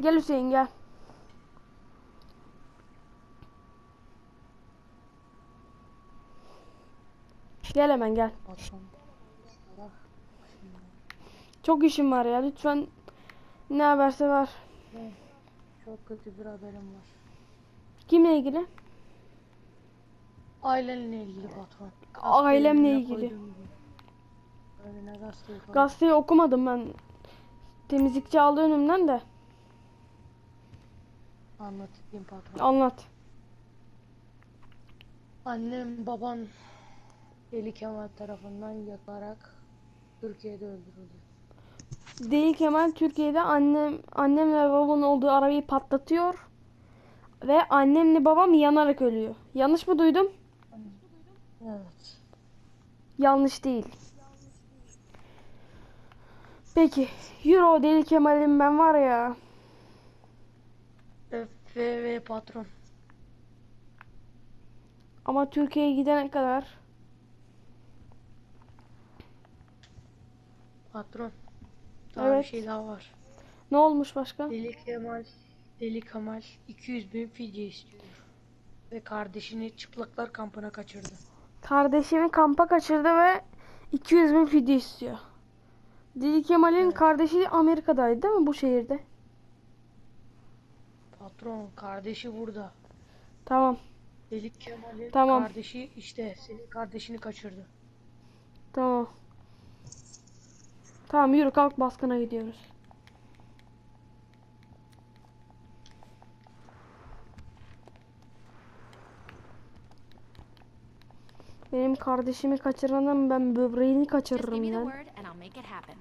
Gel Hüseyin gel. Gel hemen gel. Çok işim var ya lütfen ne haberse var. çok kötü bir haberim var. Kimle ilgili? Ailenle ilgili patron. Ailemle ilgili. Gazeteyi okumadım ben. Temizlikçi aldı önümden de. Anlatayım patron. Anlat. Annem baban Deli Kemal tarafından yakalarak Türkiye'de öldürüldü. Değil Kemal Türkiye'de annem annemle babamın olduğu arabayı patlatıyor. Ve annemle babam yanarak ölüyor. Yanlış mı duydum? Evet. Yanlış değil. Peki. Euro Deli Kemal'im ben var ya. Ve patron. Ama Türkiye'ye gidene kadar Patron. Daha Evet. bir şey daha var. ne olmuş başka? Deli Kemal, Deli Kemal 200 bin fidye istiyor. Ve kardeşini çıplaklar kampına kaçırdı. Kardeşimi kampa kaçırdı ve 200 bin fidye istiyor. Deli Kemal'in Evet. kardeşi Amerika'daydı değil mi bu şehirde? Patron kardeşi burada. Tamam. Deli Kemal'in Tamam. kardeşi işte senin kardeşini kaçırdı. Tamam. Tamam yürü kalk baskına gidiyoruz. Benim kardeşimi kaçıranın ben böbreğini Just give kaçırırım me the ya. word and I'll make it happen.